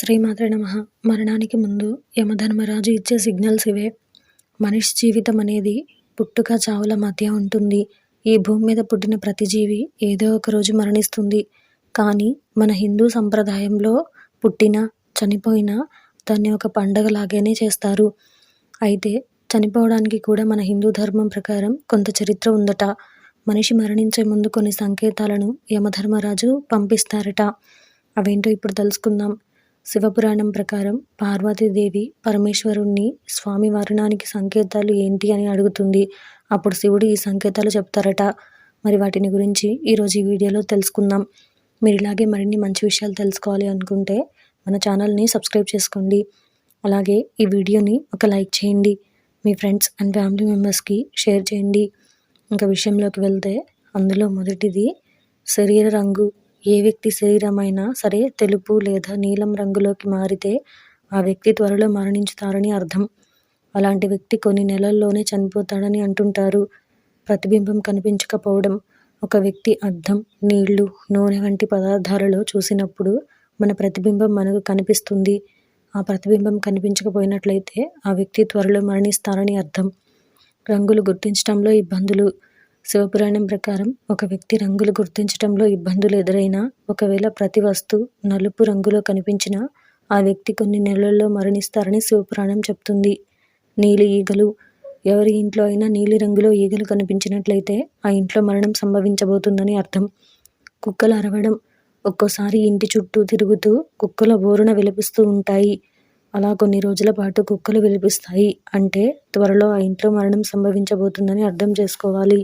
శ్రీమాత్ర నమ. మరణానికి ముందు యమధర్మరాజు ఇచ్చే సిగ్నల్స్ ఇవే. మనిషి జీవితం అనేది పుట్టుక చావుల మధ్య ఉంటుంది. ఈ భూమి మీద పుట్టిన ప్రతి జీవి ఏదో ఒక రోజు మరణిస్తుంది. కానీ మన హిందూ సంప్రదాయంలో పుట్టిన చనిపోయినా దాన్ని ఒక పండగలాగానే చేస్తారు. అయితే చనిపోవడానికి కూడా మన హిందూ ధర్మం ప్రకారం కొంత చరిత్ర ఉందట. మనిషి మరణించే ముందు కొన్ని సంకేతాలను యమధర్మరాజు పంపిస్తారట. అవేంటో ఇప్పుడు తెలుసుకుందాం. శివపురాణం ప్రకారం పార్వతీదేవి పరమేశ్వరుణ్ణి స్వామి మరణానికి సంకేతాలు ఏంటి అని అడుగుతుంది. అప్పుడు శివుడు ఈ సంకేతాలు చెప్తారట. మరి వాటిని గురించి ఈరోజు ఈ వీడియోలో తెలుసుకుందాం. మీరు ఇలాగే మరిన్ని మంచి విషయాలు తెలుసుకోవాలి అనుకుంటే మన ఛానల్ని సబ్స్క్రైబ్ చేసుకోండి. అలాగే ఈ వీడియోని ఒక లైక్ చేయండి. మీ ఫ్రెండ్స్ అండ్ ఫ్యామిలీ మెంబర్స్కి షేర్ చేయండి. ఇంకా విషయంలోకి వెళ్తే అందులో మొదటిది శరీర రంగు. ఏ వ్యక్తి శరీరమైనా సరే తెలుపు లేదా నీలం రంగులోకి మారితే ఆ వ్యక్తి త్వరలో మరణించుతారని అర్థం. అలాంటి వ్యక్తి కొన్ని నెలల్లోనే చనిపోతాడని అంటుంటారు. ప్రతిబింబం కనిపించకపోవడం ఒక వ్యక్తి అద్దం నీళ్ళు నూనె వంటి పదార్థాలలో చూసినప్పుడు మన ప్రతిబింబం మనకు కనిపిస్తుంది. ఆ ప్రతిబింబం కనిపించకపోయినట్లయితే ఆ వ్యక్తి త్వరలో మరణిస్తారని అర్థం. రంగులు గుర్తించడంలో ఇబ్బందులు. శివపురాణం ప్రకారం ఒక వ్యక్తి రంగులు గుర్తించడంలో ఇబ్బందులు ఎదురైనా ఒకవేళ ప్రతి వస్తువు నలుపు రంగులో కనిపించినా ఆ వ్యక్తి కొన్ని నెలల్లో మరణిస్తారని శివపురాణం చెప్తుంది. నీలి ఈగలు ఎవరి ఇంట్లో అయినా నీలి రంగులో ఈగలు కనిపించినట్లయితే ఆ ఇంట్లో మరణం సంభవించబోతుందని అర్థం. కుక్కలు అరవడం ఒక్కోసారి ఇంటి చుట్టూ తిరుగుతూ కుక్కల బోరున విలపిస్తూ ఉంటాయి. అలా కొన్ని రోజుల పాటు కుక్కలు విలిపిస్తాయి అంటే త్వరలో ఆ ఇంట్లో మరణం సంభవించబోతుందని అర్థం చేసుకోవాలి.